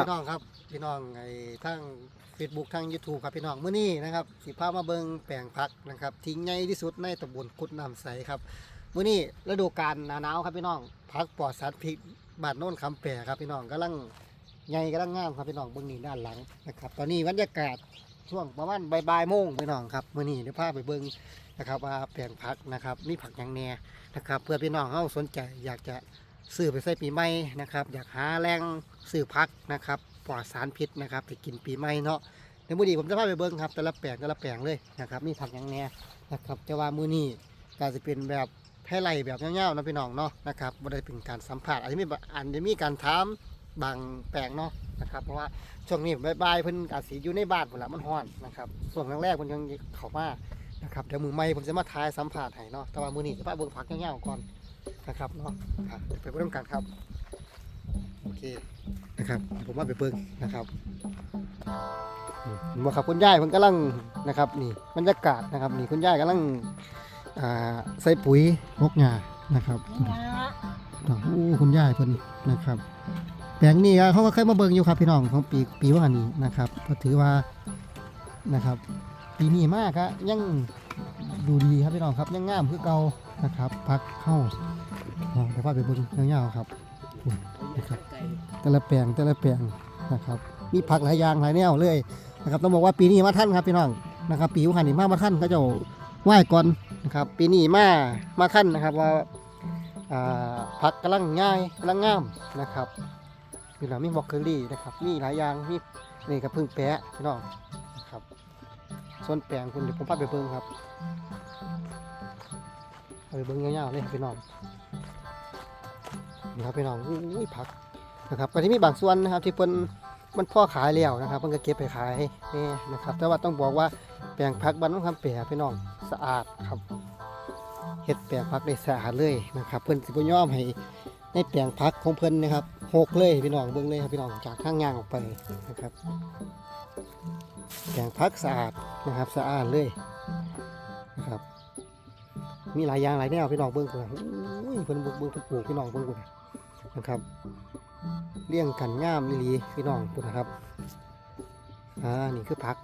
พี่น้องครับพี่น้องไอ้ทั้ง Facebook ทั้ง YouTube ครับพี่น้องเมื้อนี้นะครับสิพามาเบิงแปลงผักนะครับที่ใหญ่ที่สุดในตำบลกุดน้ำใสครับเมื้อนี้ฤดูกาลหนาหนาวครับพี่น้องผักปลอดสารพิษบานโน่นคำแปรครับพี่น้องกำลังใหญ่กำลังงามครับพี่น้องเบื้องนี้ด้านหลังนะครับตอนนี้บรรยากาศช่วงประมาณบ่ายๆโมงพี่น้องครับเมื้อนี้เดี๋ยวพาไปเบิ่งนะครับว่าแปลงผักนะครับมีผักยังแน่นะครับ เพื่อพี่น้องเฮาสนใจอยากจะ ซื้อไปใส่ปีใหม่นะครับ อยากหาแรงซื้อพักนะครับปลอดสารพิษนะครับไปกินปีใหม่เนาะในมือนี้ผมจะพาไปเบิ่งครับแต่ละแปลงแต่ละแปลงเลยนะครับมีผักยังแน่นะครับจะว่ามือนี้ก็จะเป็นแบบแพร่ไล่แบบเงี้ยวๆเนะพี่น้องเนาะนะครับบ่ได้เป็นการสัมผัสอาจจะมีบางอันจะมีการถามบางแปลงเนาะนะครับเพราะว่าช่วงนี้บายๆเพิ่นอาจสิอยู่ในบ้านพุ่นละมันร้อนนะครับช่วงแรกๆเพิ่นยังเข้ามานะครับเดี๋ยวมือใหม่ผมจะมาทายสัมผัสให้เนาะแต่ว่ามือนี้จะพาเบิ่งผักเงี้ยวๆก่อน นะครับเนาะอะเดี๋ยวไปเบิ่งกันครับ โอเคนะครับผมว่าไปเบิ่งนะครับอืมเห็นบ่ครับคุณยายเพิ่นกำลังนะครับนี่บรรยากาศนะครับนี่คุณยายกำลังอ่าใส่ปุ๋ยมกหญ้านะครับโอ้โหคุณยายเพิ่นนะครับแปลงนี้เขาก็เคยมาเบิ่งอยู่ครับพี่น้องของปีปีว่านี้นะครับ ก็ถือว่านะครับ ปีนี้มากครับยัง ดูดีครับพี่น้องครับยังงามคือเก่านะครับพักเข้าอ่าเดี๋ยวพาไปเบิ่งยาวๆครับนะครับแต่ละแปลงแต่ละแปลงนะครับมีผักหลายอย่างหลายแนวเลยนะครับต้องบอกว่าปีนี้มาท่านครับพี่น้องนะครับปีวันนี้มามาท่านก็จะไหว้ก่อนนะครับปีนี้มามาท่านนะครับว่าผักกำลังง่ายกำลังงามนะครับพี่น้องมีบล็อกเคอรี่นะครับมีหลายอย่างมีนี่กับพึ่งแปะพี่น้องนะครับส่วนแปลงคุณเดี๋ยวผมพาไปเบิ่งครับ เอาไปเบิ่งยาวๆเลยพี่น้องนี่ครับพี่น้องอุ้ยผักนะครับก็ที่มีบางส่วนนะครับ ที่เพิ่นมันพ่อขายแล้วนะครับเพิ่นก็เก็บไปขายนี่นะครับ แต่ว่าต้องบอกว่าแปลงพักบ้านน้องคำแปรพี่น้องสะอาดครับเฮ็ดแปลงพักได้สะอาดเลยนะครับ เพิ่นสิบ่ยอมให้ในแปลงพักของเพิ่นนะครับหกเลยพี่น้องเบิ่งเลยครับพี่น้องจากข้างย่างออกไปนะครับแปลงพักสะอาดนะครับสะอาดเลยนะครับ มีหลายอย่างหลายแนวพี่น้องเบิ่งพุ่นน่ะอุ้ยเพิ่นเบิ่งเบิ่งเพิ่นปลูกพี่น้องเบิ่งพุ่นนะนะครับเลี้ยงกันงามอีลีพี่น้องพุ่นนะครับอ่านี่คือผัก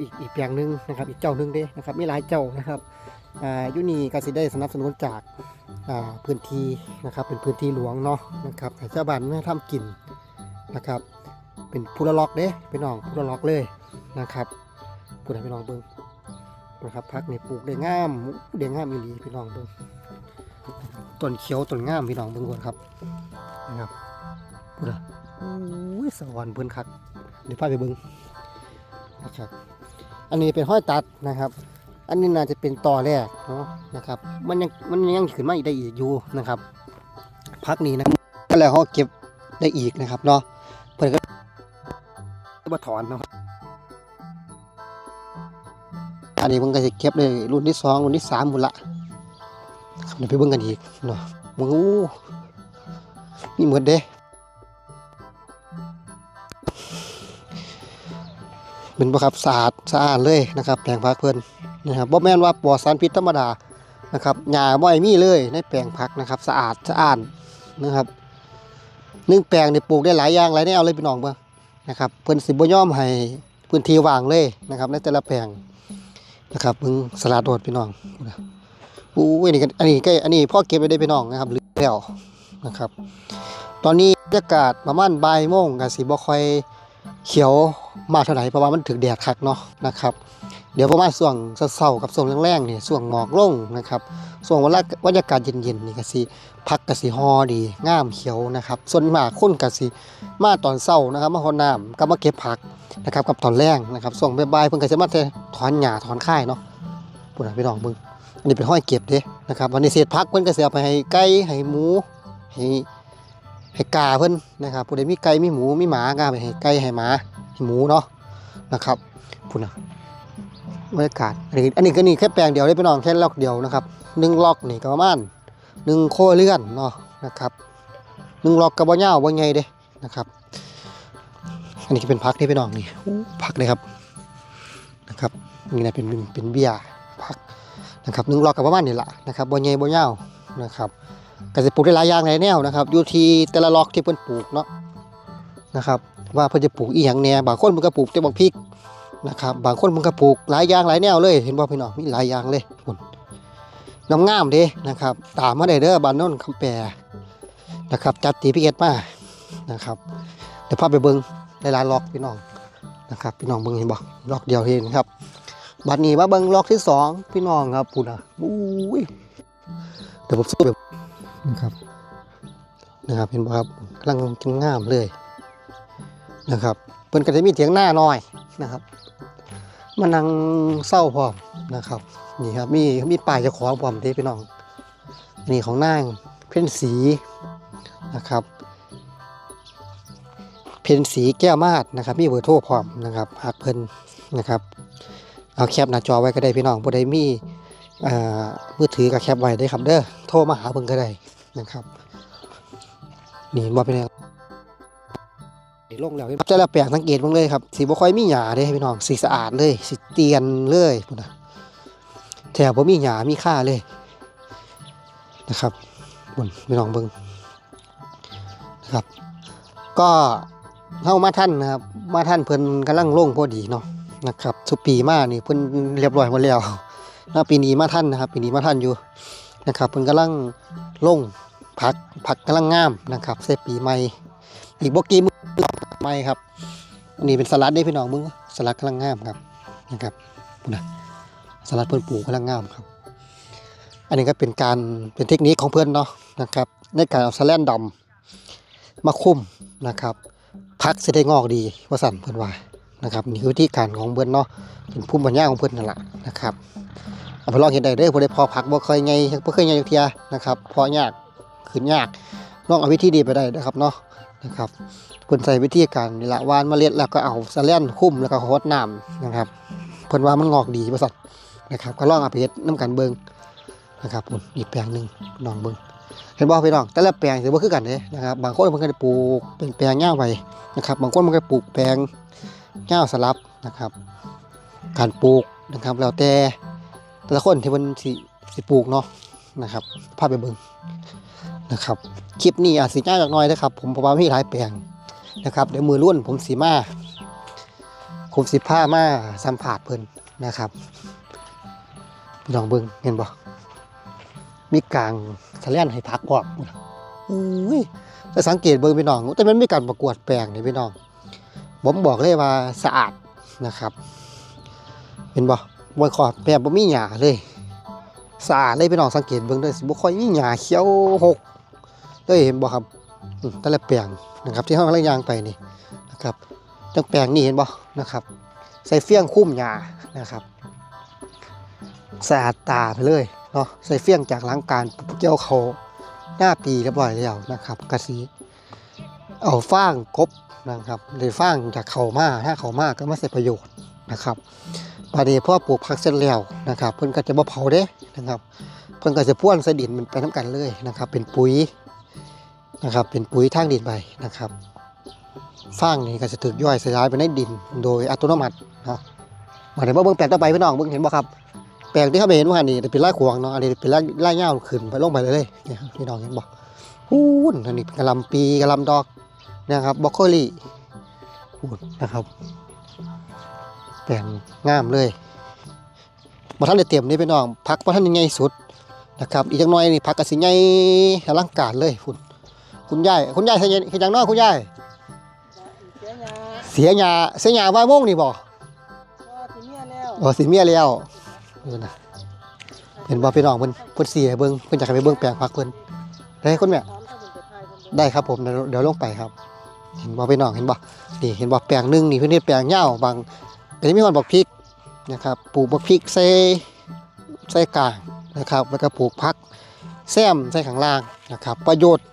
อีกอีกแปลงหนึ่งนะครับอีกเจ้าหนึ่งเด้นะครับมีหลายเจ้านะครับอ่าอยุนี่ก็สิได้สนับสนุนจากอ่าพื้นที่นะครับเป็นพื้นที่หลวงเนาะนะครับให้ชาวบ้านมาทำกินนะครับ เป็นพูละล็อกเด้พี่น้องพูละล็อกเลยนะครับพูดให้พี่น้องเบิ่ง นะครับพักนี่ปลูกได้งามเด้งามอีหลีพี่น้องเบิ่งต้นเขียวต้นงามพี่น้องเบิ่งก่อนครับนะครับพูดอะโอ้ยสวรรค์เพิ่นคักเดี๋ยวพาไปเบิ่งนะครับอันนี้เป็นห้อยตัดนะครับ อันนี้น่าจะเป็นต่อแรกเนาะนะครับ มันยังมันยังขึ้นมาอีกได้อีกอยู่นะครับ พักนี้นะก็แล้วเขาเก็บได้อีกนะครับเนาะเพิ่นก็มาถอนเนาะ อันนี้มันก็จะเก็บเลยรุ่นที่สองรุ่นที่สามหมดละเดี๋ยวไปเบิ่งกันอีกเนาะมึงอู้มีหมดเด้เป็นบ่ครับสะอาดสะอาดเลยนะครับแปลงผักเพิ่อนนะครับบ่แม่นว่าปลอดสารพิษธรรมดานะครับหญ้าบ่ให้มีเลยในแปลงผักนะครับ สะอาดสะอาดนะครับนึ่งแปลงเนี่ปลูกได้หลายอย่างหลายแนวเลยพี่น้องเบิ่งนะครับเพิ่อนสิบ่ย่อมให้พื้นที่ว่างเลยนะครับในแต่ละแปลง นะครับมึงสลัดโดดพี่น้องอู้ยนี่อันนี้ก็อันนี้พ่อเก็บไว้ได้พี่น้องนะครับหลือแล้วนะครับ ตอนนี้บรรยากาศประมาณบ่ายโมงกับสีบ่ค่อยเขียวมากเท่าไหร่เพราะว่ามันถึกแดดคักเนาะนะครับ เดี๋ยวประมาณช่วงเศร้ากับช่วงแรงๆนี่ช่วงหมอกลงนะครับช่วงเวลาบรรยากาศเย็นๆนี่ก็สิพักก็สิฮอดีงามเขียวนะครับส่วนมากคนก็สิมาตอนเช้านะครับมาหดน้ำก็มาเก็บผักนะครับกับตอนแรงนะครับช่วงบ่ายๆเพิ่นก็สิมาถอนหญ้าถอนค่ายเนาะพุ่นน่ะพี่น้องเบิ่งอันนี้เป็นห้อยเก็บเด้นะครับวันนี้เศษผักเพิ่นก็สิเอาไปให้ไก่ให้หมูให้ให้กาเพิ่นนะครับผู้ใดมีไก่มีหมูมีหมาก็ไปให้ไก่ให้หมาให้หมูเนาะนะครับพุ่นนะ บรรยากาศอันนี้อันนี้ก็นี่แค่แปลงเดียวได้ไปน้องแค่ล็อกเดียวนะครับหนึ่งล็อกนี่ก็ประมาณหนึ่งโคเลื่อนเนาะนะครับหนึ่งล็อกกับบ่ยาวบ่ใหญ่เด้นะครับ อันนี้ก็เป็นพักที่ไปน้องนี่พักเลยครับนะครับนี่นะเป็นเป็นเป็นเบียร์พักนะครับหนึ่งล็อกกับประมาณนี่แหละนะครับบ่ใหญ่บ่ยาวนะครับก็จะปลูกได้หลายอย่างหลายแนวนะครับอยู่ที่แต่ละล็อกที่เพิ่นปลูกเนาะนะครับ ว่าเพิ่นจะปลูกอีหยังแหน่บางคนมันก็ปลูกแต่บักพริก นะครับบางคนมันก็ปลูกหลายอย่างหลายแนวเลยเห็นบ่พี่น้องมีหลายอย่างเลยพุ่นงามๆเด้นะครับ ตามมาได้เด้อบ้านน้นคำแปรนะครับ จัดตีพิเกตมานะครับเดี๋ยวพาไปเบิ่งหลายล็อกพี่น้องนะครับ พี่น้องเบิ่งเห็นบ่ล็อกเดียวเห็นครับบัดนี้มาเบิ่งล็อกที่สองพี่น้องครับพุ่นอะอุ้ยเดี๋ยวผมสู้แบบนะครับนะครับเห็นบ่ครับกำลังงามเลยนะครับเพิ่นก็จะมีเถียงหน้าน้อยนะครับ มานั่งเศร้าพร้อมนะครับ นี่ครับมีมีป้ายจ้าขอพร้อมเด้พี่น้องนี่ของนางเพ็ญศรีนะครับ เพนสีแก้วมาดนะครับ มีเบอร์โทรพร้อมนะครับหากเพิ่นนะครับ เอาแคปหน้าจอไว้ก็ได้พี่น้องผู้ใดมีอ่อมือถือกับแคปไว้ได้ครับเด้อโทรมาหาเพิ่นก็ได้นะครับ นี่บ่เป็น ลงแล้วจะละแปลกสังเกตบ้างเลยครับสีบ่ค่อยมีหญ้าเด้พี่น้องสีสะอาดเลยสีเตียนเลยพุ่นนะแถวบ่มีหญ้ามีค่าเลยนะครับบุญพี่น้องเบิ่งนะครับ ก็เข้ามาท่านนะครับมาท่านเพิ่นกำลังลงพอดีเนาะนะครับสุปีมานี่เพิ่นเรียบร้อยหมดแล้วนะปีนี้มาท่านนะครับปีนี้มาท่านอยู่นะครับเพิ่นกำลังลงผักผักกำลังงามนะครับใส่ปีใหม่อีกบ่กี่ มื้อใหม่ครับอันนี้เป็นสลัดเด้พี่น้องมึงสลัดกำลังงามครับนะครับนะสลัดเพิ่อนปลูกกำลังงามครับ อันนี้ก็เป็นการเป็นเทคนิคของเพิ่อนเนาะนะครับ ในการเอาสแลนดำมาคุ้มนะครับ พักจะได้งอกดีว่าสั่นเพิ่อนว่านะครับนี่คือวิธีการของเพิ่อนเนาะเป็นภูมิปัญญาของเพิ่อนนั่นแหละนะครับเอาไปลองเห็นได้เด้อผู้พอพักบ่เคยไงบ่เคยไงจักเทียนะครับพอยากขึ้นยากลองเอาวิธีดีไปได้นะครับเนาะนะครับ เพิ่นใส่วิธีการนี่ละวานเมล็ดแล้วก็เอาสะแล่นคุ้มแล้วก็โคดน้ำนะครับเพิ่นว่ามันงอกดีว่าสั่นะครับ ก็ลองเอาไปเฮ็ดน้ำกันเบิงนะครับผมอีกแปลงหนึ่งลองเบิงเห็นบ่พี่น้องแต่ละแปลงสิบ่คือกันเด้นะครับบางคนมันก็จะปลูกเป็นแปลงยาวไปนะครับบางคนมันก็ปลูกแปลงยาสลับนะครับ การปลูกนะครับแล้วแต่แต่ละคนที่มันสิสิปลูกเนาะนะครับพาพไปเบิงนะครับคลิปนี้อาจสิยากจักหน่อยนะครับ ผมเพราะว่ามีหลายแปลง นะครับเดี๋ยวมือรุ่นผมสิมาผมสิพามาสัมผัสเพิ่นนะครับพี่น้องเบิ่งเห็นบ่มีกลางทะเลนให้พักพร้อมอุ้ยจะสังเกตเบิ่งพี่น้อง แต่มันมีการประกวดแปลงนี่พี่น้อง ผมบอกเลยว่าสะอาดนะครับ เห็นบ่บ่ขอดแปลงบ่มีหญ้าเลยสะอาดเลยพี่น้องสังเกตเบิ่งด้อสิบ่ค่อยมีหญ้าเขียวหกเลยเห็นบ่ครับ แต่ละแปลงนะครับ ที่เฮากำลังยางไปนี่นะครับจังแปลงนี่เห็นบ่นะครับ ใส่เฟี้ยงคุ้มหญ้านะครับสะอาดตาไปเลยเนาะใส่เฟี้ยงจากหลังการเกี่ยวเขาหน้าปีเรียบร้อยแล้วนะครับกระสีเอาฟางกบนะครับหรือฟางจากเขามาถ้าเขามาก็มาใส่ประโยชน์นะครับประเดี๋ยวพอปลูกผักเสร็จแล้วนะครับ เพิ่นก็จะบ่เผาเด้นะครับ เพิ่นก็จะพ่วนใส่ดินมันไปน้ำกันเลยนะครับ เป็นปุ๋ย นะครับ เป็นปุ๋ยทางดินไปนะครับฟางนี่ก็จะถูกย่อยสลายไปในดินโดยอัตโนมัติเนาะมาเดี๋ยวเบิ่งแปลงต่อไปพี่น้องเบิ่งเห็นบ่ครับ แปลงที่เขาไปเห็นว่านี่เป็นไร่ขวางเนาะอันนี้เป็นไร่ไร่เงาขึ้นไปลงไปเลยเนี่ยพี่น้องเห็นบอกพูนอันนี้เป็นกะลำปีกะลำดอกนะครับบรอกโคลีพูนนะครับ แปลงงามเลยมาท่านได้เตรียมนี่พี่น้องพักมาท่านยังไงสุดนะครับ อีกจังน้อยนี่พักกระสิใหญ่อลังการเลยคุณ คุณยายคุณยายเสียเห็นจังน้อยคุณยายเสียหยาเสียหยาเสียหยาว่าโมงนี่บ่ก็สิเมียแล้วอ๋อสิเมียแล้วเออนะเห็นบ่พี่น้องเพิ่นเพิ่นเสียเบิ่งเพิ่นอยากให้ไปเบิ่งแปลงผักเพิ่นได้คุณแม่ ถามถ้าเป็นไปไทยเพิ่นได้ครับผมเดี๋ยวเดี๋ยวลงไปครับ เห็นบ่พี่น้องเห็นบ่นี่เห็นบ่แปลงหนึงนี่เพิ่นเฮ็ดแปลงยาวบางก็จะมีคนบอกพริกนะครับปลูกบักพริกใส่ใส่กลางนะครับแล้วก็ปลูกผักแซมใส่ข้างล่างนะครับ ประโยชน์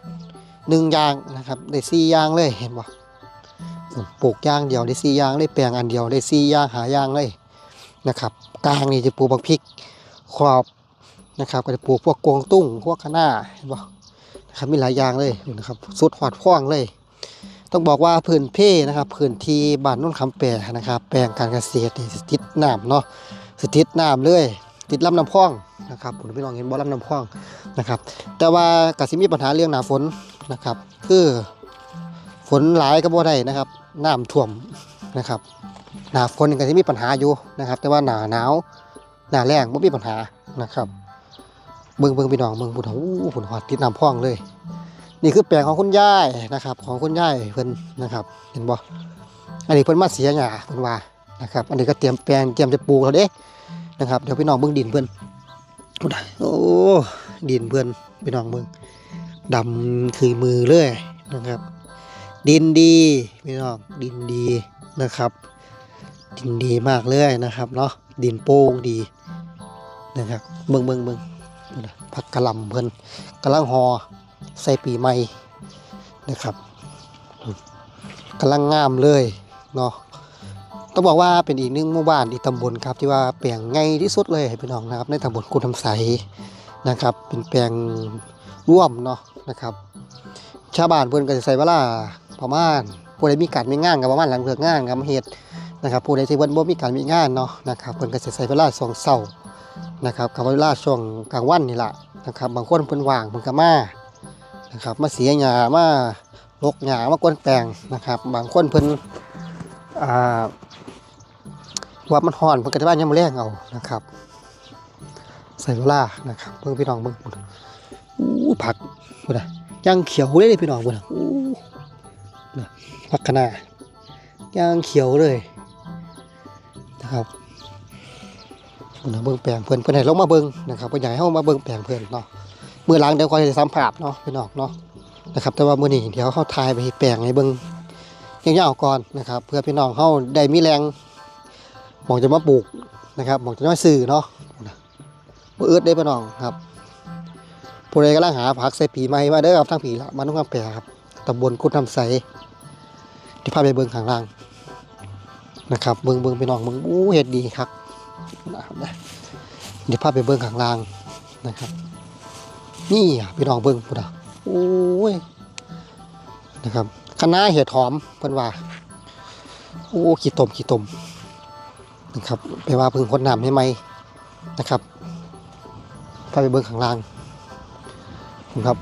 หนึ่งยางนะครับได้สี่ยางเลยเห็นบ่ปลูกยางเดียวได้สี่ยางเลยแปลงอันเดียวได้สี่ยางหายางเลยนะครับกลางนี่จะปลูกบักพริกขอบนะครับก็จะปลูกพวกกวงตุ้งพวกคะน้าเห็นบ่นะครับมีหลายอย่างเลยนะครับสุดหอดพ่วงเลย ต้องบอกว่าพื้นเพนะครับพื้นที่บ้านโนุ่นคำแปรนะครับ แปลงการเกษตรนี่สติดน้ำเนาะสติดน้ำเลยติดลำน้ำพองนะครับผมพี่น้องเห็นบ่ลำน้ำพองนะครับ แต่ว่ากสิมีปัญหาเรื่องหนาฝน นะครับ คือฝนหลายก็บ่ได้นะครับน้ำท่วมนะครับหนาฝนนี่ก็จะมีปัญหาอยู่นะครับ แต่ว่าหนาหนาวหนาแรงไม่มีปัญหานะครับเบิ่งเบิ่งพี่น้องเบิ่งพุ่นอู้พุ่นหอดติดน้ำพ่องเลย นี่คือแปลงของคุณยายนะครับ ของคุณยายเพิ่นนะครับ เห็นบ่อันนี้เพิ่นมาเสียหญ้าเพิ่นว่านะครับ อันนี้ก็เตรียมแปลงเตรียมจะปลูกแล้วเด้นะครับเดี๋ยวพี่น้องเบิ่งดินเพิ่นโอ้ดินเพิ่นพี่น้องเบิ่ง ดำคือมือเลยนะครับ ดินดีพี่น้องดินดีนะครับ ดินดีมากเลยนะครับเนาะดินโป่งดีนะครับเบิ่งเบิ่งเบิ่งผักกะหล่ำเพิ่นกำลังหอใส่ปีใหม่นะครับกำลังงามเลยเนาะต้องบอกว่าเป็นอีกหนึ่งหมู่บ้านอีกตำบลครับที่ว่าแปลงง่ายที่สุดเลยพี่น้องนะครับในตำบลกุฎทำใสนะครับ เป็นแปลงร่วมเนาะ นะครับชาวบ้านเพิ่นก็จะใส่เวลาประมาณผู้ใดมีการมีงานก็ประมาณหลังเลิกงานก็มาเฮ็ดนะครับผู้ใดที่เพิ่นบ่มีการมีงานเนาะนะครับเพิ่นก็จะใส่เวลาช่วงเช้านะครับกับเวลาช่วงกลางวันนี่แหละนะครับบางคนเพิ่นว่างเพิ่นก็มานะครับมาเสียหญ้ามาลกหญ้ามากวนแปลงนะครับ บางคนเพิ่นอ่าว่ามันร้อนเพิ่นก็จะว่ายามแลงเอานะครับใส่เวลานะครับเบิ่งพี่น้องเบิ่งอู้ผัก พุ่นน่ะย่างเขียวเลยเลยพี่น้องบุญนะอู้นะพักขนาย่างเขียวเลยนะครับบุญนะเบิ่งแปลงเพื่อนเพื่อนให้ลงมาเบิ่งนะครับเพื่อนอยากให้เฮามาเบิ่งแปลงเพื่อนเนาะมือหล้างเดี๋ยวคอยจะสัมผัสเนาะพี่น้องเนาะนะครับ แต่ว่ามื้อนี้เดี๋ยวเฮาทายไปแปลงให้เบิ่งยาวก่อนนะครับ เพื่อพี่น้องเฮาได้มีแรงมองจะมาปลูกนะครับมองจะมาซื้อเนาะนะบ่อึดได้พี่น้องครับ ผู้ใดกำลังหาผักใส่ปีมาใหม่มาเด้อครับทั้งปีละมันต้องคำแปรครับตำบลกุดทำใสที่พาไปเบิ่งข้างล่างนะครับเบิ่งเบิ่งไปน้องเบิ่งอู้เฮ็ดดีครับนะครับนะเดี๋ยวพาไปเบิ่งข้างล่างนะครับ นี่อะพี่น้องเบิ่งพุ่นอะโอ้ยนะครับคณะเห็ดหอมเพิ่นว่าโอ้ขี้ตมขี้ตมนะครับไปว่าพิ่งคนน้ำให้ไหมนะครับพาไปเบิ่งข้างล่าง ครับ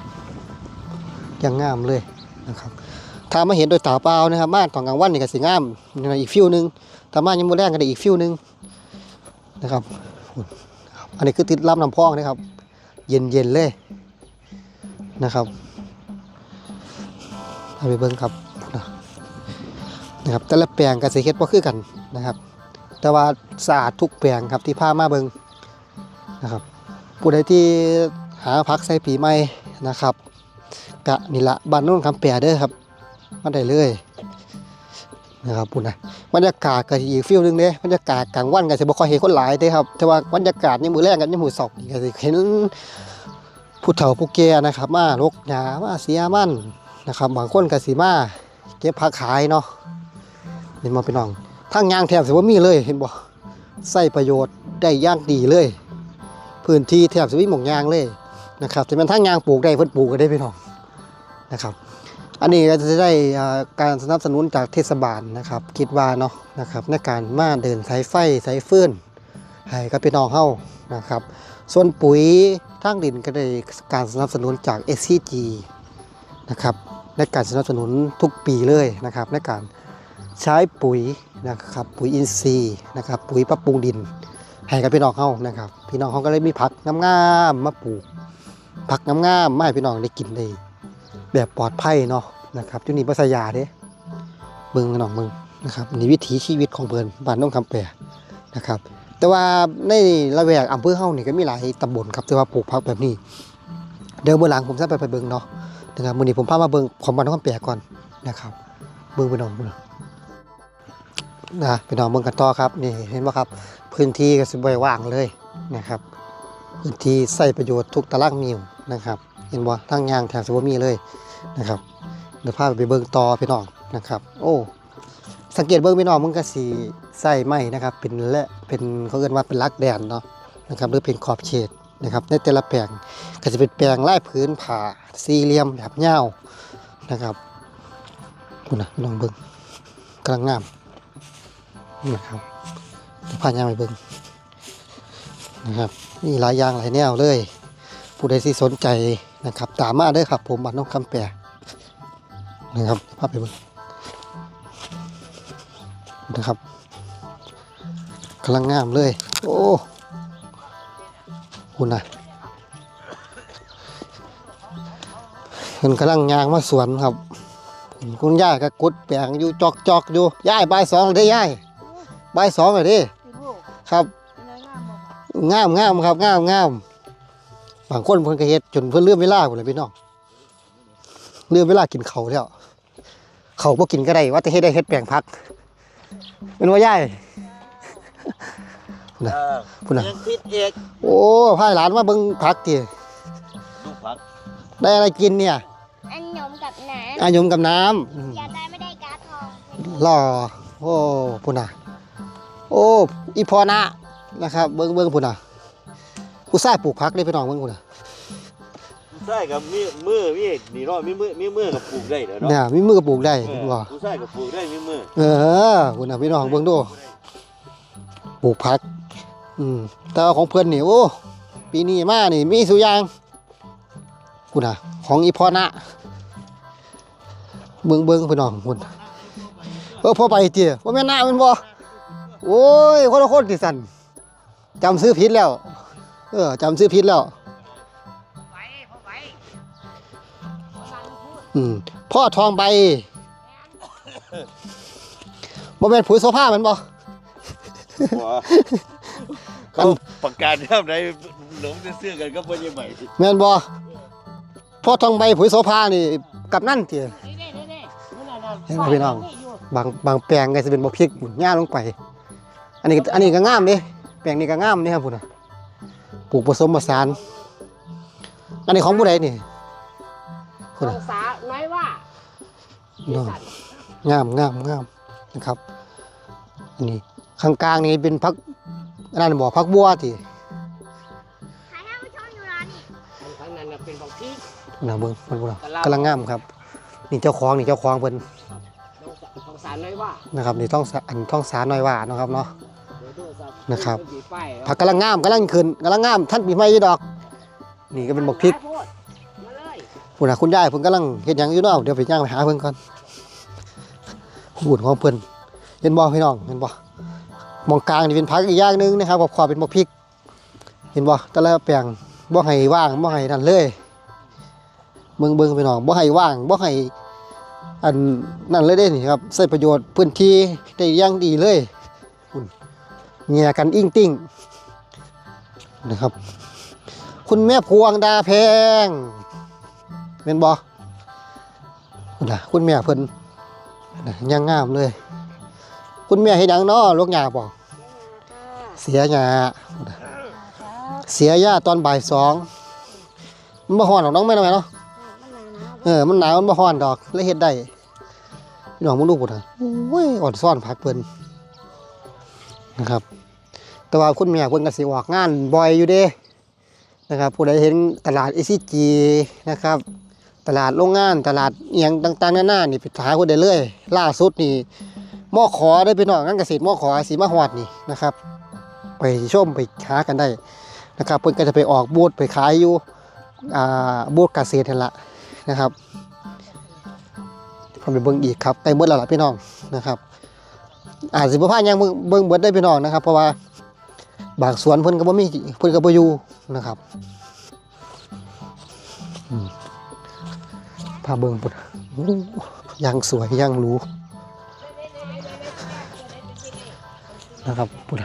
ยังงามเลยนะครับถ้ามาเห็นโดยตาเปล่านะครับม่านตอนกลางวันนี่ก็สิงามนี่อีกฟิวหนึงถ้าม่านยังมือแรงก็ได้อีกฟิวหนึงนะครับอันนี้คือติดลำน้ำพองนะครับ เย็นเย็นๆเลยนะครับเอาไปเบิ้งครับนะครับแต่ละแปลงก็สิเฮ็ดบ่คือกันนะครับ แต่ว่าสะอาดทุกแปลงครับที่พามาเบิ้งนะครับผู้ใดที่ หาพักใส่ปีใหม่นะครับ กะนี่ละบ้านโน้นคำแปรเด้อครับมาได้เลยนะครับปุ่นนะบรรยากาศก็อีกฟิลหนึงเด้บรรยากาศกลางวันก็สิบ่ค่อยเห็นคนหลายเด้ครับ แต่ว่าบรรยากาศในมือแรกกันในมือสองก็สิเห็นผู้เฒ่าผู้แก่นะครับ มาลกหญ้ามาเสียมั่นนะครับบางคนก็สิมาเก็บผักขายเนาะนี่มาพี่น้องทางยางแทบสิบ่มีเลยเห็นบ่ใช้ประโยชน์ได้ย่างดีเลย พื้นที่แทบจะไม่หมงยางเลย นะครับแต่มันทั้งยางปลูกได้เพิ่นปลูกก็ได้พี่น้องนะครับ อันนี้ก็จะได้การสนับสนุนจากเทศบาลนะครับ คิดว่าเนาะนะครับในการมาเดินสายไฟสายฟื้นให้กับพี่น้องเฮานะครับ ส่วนปุ๋ยทางดินก็ได้การสนับสนุนจาก SCG นะครับในการสนับสนุนทุกปีเลยนะครับ ในการใช้ปุ๋ยนะครับปุ๋ยอินทรีย์นะครับปุ๋ยปรับปรุงดินให้กับพี่น้องเขานะครับ พี่น้องเขาก็เลยมีผักงามๆมาปลูก ผักงามๆมาให้พี่น้องได้กินได้แบบปลอดภัยเนาะนะครับที่นี่ปัสยาเด้เบิ่งน้องเบิ่งนะครับนี่วิถีชีวิตของเพิ่นบ้านน้องคำแปรนะครับ แต่ว่าในละแวกอำเภอเฮานี่ก็มีหลายตำบลครับที่ว่าปลูกผักแบบนี้ เดี๋ยวเมื่อหลังผมจะไปไปเบิ่งเนาะนะครับมื้อนี้ผมพามาเบิ่งของบ้านน้องคำแปรก่อนนะครับเบิ่งพี่น้องเบิ่งนะพี่น้องเบิ่งกันต่อครับนี่เห็นบ่ครับ พื้นที่ก็สิบ่ว่างเลยนะครับ พื้นที่ใช้ประโยชน์ทุกตารางนิ้ว นะครับ เห็นบ่ทางยางแถบสิบ่มีเลยนะครับเดี๋ยวพาไปเบิ่งต่อพี่น้องนะครับ โอ้สังเกตเบิ่งพี่น้องมันก็สิใส่ไหมนะครับ เป็นและเป็นเขาเรียกว่าเป็นลักแดนเนาะนะครับหรือเป็นขอบเขตนะครับในแต่ละแปลงก็จะเป็นแปลงลายพื้นผ่าสี่เหลี่ยมแบบยาวนะครับคุณนะพี่น้องเบิ่งกำลังงามนะครับพายางไปเบิ่งนะครับนี่หลายยางหลายแนวเลย ผู้ใดที่สนใจนะครับ ตามมาเด้ครับ ผมบ้านน้องคำแปรนะครับพาไปบิ่งนะครับกำลังงามเลย โอ้คุณนะเพิ่นกำลังยางมาสวนครับ คุณย่าก็กุดแปลงอยู่จอกจอกอยู่ย่ายใบสองเลยเด้ย่ายใบสองเลยด้พี่ลูกครับงามงามครับงามงาม บางคนเพิ่นก็เฮ็ดจนเพิ่นเลื่อมเวลาพุ่นเลยพี่น้องเลื่อมเวลากินเขาวแล้วเขาวบ่กินก็ได้ว่าแต่เฮ็ดได้เฮ็ดแปลงพักเป็นว่าย่ายเออพุ่นน่ะยังคิดเอกโอ้พายหลานมาเบิ่งพักติลูกผักได้อะไรกินเนี่ยอันยมกับน้อายมกับน้ำอืมำอยากได้ไม่ได้การ์ดทองหล่อโอ้พุ่นน่ะโอ้อีพอนะนะครับ เบิ่งเบิ่งพุ่นน่ะ ผู้ชายปลูกผักได้พี่น้องเบิ่งพุ่นน่ะผู้ชายกับมีมือมีนี่เนาะมีมือมีมือกับปลูกได้เด้อเนาะเนี่ยมีมือก็ปลูกได้เออว่าผู้ชายกับปลูกได้มีมือเออพุ่นน่ะพี่น้องเบิ่งดูปลูกผัก อืมแต่ว่าของเพิ่นนี่โอ้ปีนี้มานี่มีสุอยางพุ่นน่ะ ของอีพอนะเบิ่งเบิ่งพี่น้องพุ่นเออพอไปเตี้ยว่าแม่นหน้าแมันบ่โอ้ยคนละคนที่สั่นจำซื้อผิดแล้ว เออจำซื้อผิดแล้วอืมพ่อทองใบบ่แม่นปุ๋ยโซฟาแมันบ่บ่เขาประกาศทำได้หลงจะเสื้อกันก็บ่ยังใหม่แม่นบ่พ่อทองใบปุ๋ยโซฟานี่กับนั่นติเห็นบ่พี่น้อง บางบางแปลงก็สิเป็นบ่พริกหมุนหญ้าลงไป อันนี้ก็อันนี้ก็งามเด้แปลงนี้ก็งามนี่ครับพุ่นน่ะ ปลูกผสมผสาน อันนี้ของผู้ใดนี่พุ่นน่ะสาน้อยว่าน้องงามงามงามนะครับอันนี้ข้างกลางนี่เป็นพักอันนั้นบ่พักบัวติใครให้ผู้ชมอยู่ร้านนี่ทั้งนั้นน่ะเป็นบางที่นะเบิ่งมันพุ่นน่ะกำลังงามครับ นี่เจ้าของนี่เจ้าของเพิ่นของสารน้อยว่า นะครับนี่ต้องสะอันต้องสาหน่อยว่าเนาะครับเนาะ นะครับมีป้ายผักกำลังงามกำลังขึ้นกำลังงามท่านปีใหม่อยู่ดอก นี่ก็เป็นบักพริกโพดมาเลยพุ่นน่ะคุณยายเพิ่นกำลังเฮ็ดหยังอยู่เนาะเดี๋ยวไปย่างไปหาเพิ่นก่อนพูดของเพิ่นเห็นบ่พี่น้องเห็นบ่มองกลางนี่เป็นผักอีกอย่างหนึงนะครับขอบๆเป็นบักพริก เห็นบ่แต่ละแปลงบ่ให้ว่างบ่ให้นั่นเลยเบิ่งเบิ่งพี่น้องบ่ให้ว่างบ่ให้อันนั่นเลยเด้นี่ครับใช้ประโยชน์พื้นที่ได้อย่างดีเลยคุณ แง่กันอิ้งติ้งนะครับ คุณแม่พวงดาแพงเป็นบ่คุณน่ะคุณแม่เพิ่นยังงามเลย คุณแม่เฮ็ดหยังนอลูกหญ้าบ่เสียหญ้าเสียหญ้าตอนบ่ายสองมันบ่ฮ้อนหรอกน้องแม่น้อยเนาะเออมันหนาวมันบ่ฮ้อนดอกเลยเฮ็ดได้พี่น้องมึงดูพุ่นน่ะโอ้ยอ่อนซ่อนผักเพิ่นนะครับ แต่ว่าคุณแม่เพิ่นก็สิออกงานบ่อยอยู่เด้นะครับผู้ใดเห็นตลาด ECG นะครับ ตลาดโรงงานตลาดเอียงต่างๆนานานี่ไปหาคนได้เลย ล่าสุดนี่มอขอได้พี่น้องงานเกษตรมอขอสีมาฮอดนี่นะครับ ไปชมไปหากันได้นะครับเพิ่นก็จะไปออกบูธไปขายอยู่อ่าบูธเกษตรนั่นละนะครับพาไปเบิ่งอีกครับใกล้หมดแล้วล่ะพี่น้องนะครับอาจสิบ่พายังเบิ่งเบิ่งเบิดได้พี่น้องนะครับ เพราะว่า บางสวนเพิ่นก็บ่มีเพิ่นก็บ่อยู่นะครับพาเบิ่งพุ่นอ้ยังสวยยังหรูนะครับพุ่น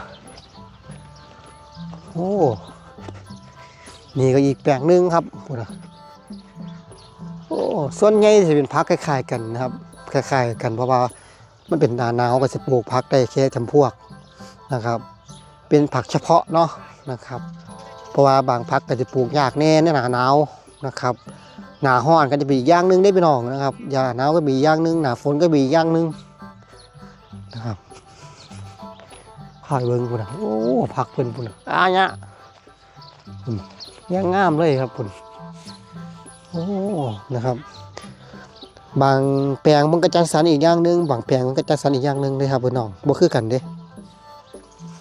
โอ้นี่ก็อีกแปลงหนึงครับพูดนโอ้ส่วนใหญ่จะเป็นพักคล้ายๆกันนะครับคล้ายๆกันเพราะว่ามันเป็นนาหนาวก็จะปลูกพักได้แค่จำพวกนะครับ เป็นผักเฉพาะเนาะนะครับ เพราะว่าบางพักก็จะปลูกยากแน่ในหนาหนาวนะครับ หนาห้อนก็จะมีอย่างหนึงได้พี่น้องนะครับหนาหนาวก็มีอย่างหนึงหนาฝนก็มีอย่างหนึงนะครับพายเบิ่งพุ่นะโอ้ผักเพิ่นพุ่นนะอ่าเนี่ยยังงามเลยครับพุ่นโอ้นะครับ บางแปลงมันก็จัดสรรอีกอย่างหนึงบางแปลงมันก็จัดสรรอีกอย่างหนึงเลยครับพี่น้องบ่คือกันเด้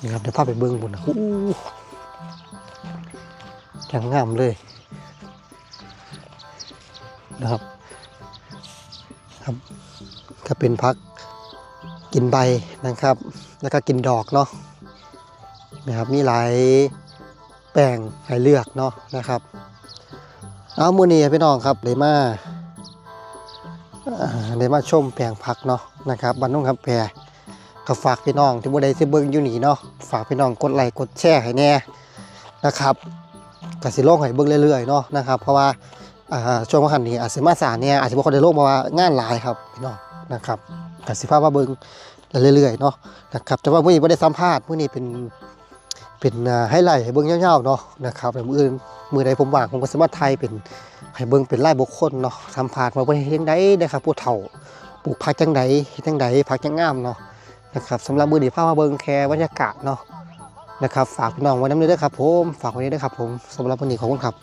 นี่ครับเดี๋ยวพาไปเบิ่งพุ่นนะโอ้ยังงามเลยนะครับ ครับก็เป็นพักกินใบนะครับ แล้วก็กินดอกเนาะนะครับมีหลายแปลงให้เลือกเนาะนะครับ เอามือนีพี่น้องครับเลยมาเลยมาชมแปลงผักเนาะนะครับบ้านนุ่งครับแพร ก็ฝากพี่น้องที่บ่ได้สิเบิ่งอยู่นี่เนาะฝากพี่น้องกดไลค์กดแชร์ให้แน่นะครับก็สิลงให้เบิ่งเรื่อยๆเนาะนะครับ เพราะว่าช่วงวันนี้อาจสิมาสายเนี่ยอาจสิบ่ค่อยได้ลงเพราะว่างานหลายครับพี่น้องนะครับก็สิพามาเบิ่งเรื่อยๆเนาะนะครับแต่ว่ามื้อนี้บ่ได้สัมภาษณ์มื้อนี้เป็นเป็นอ่าไลท์ให้เบิ่งยาๆเนาะนะครับแล้วมื้ออื่นมือใดผมว่างผมก็สามารถไทยเป็นให้เบิ่งเป็นรายบุคคลเนาะสัมภาษณ์มาเพิ่นเฮ็ดจังไดนะครับผู้เฒ่าปลูกผักจังไดเฮ็ดจังไดผักจังงามเนาะ นะครับสำหรับมือนี้พามาเบิงแคร์บรรยากาศเนาะนะครับฝากพี่น้องไว้น้ำเลือด้อครับผมฝากไว้ด้วยครับผมสำหรับวันนี้ขอบคุณครับ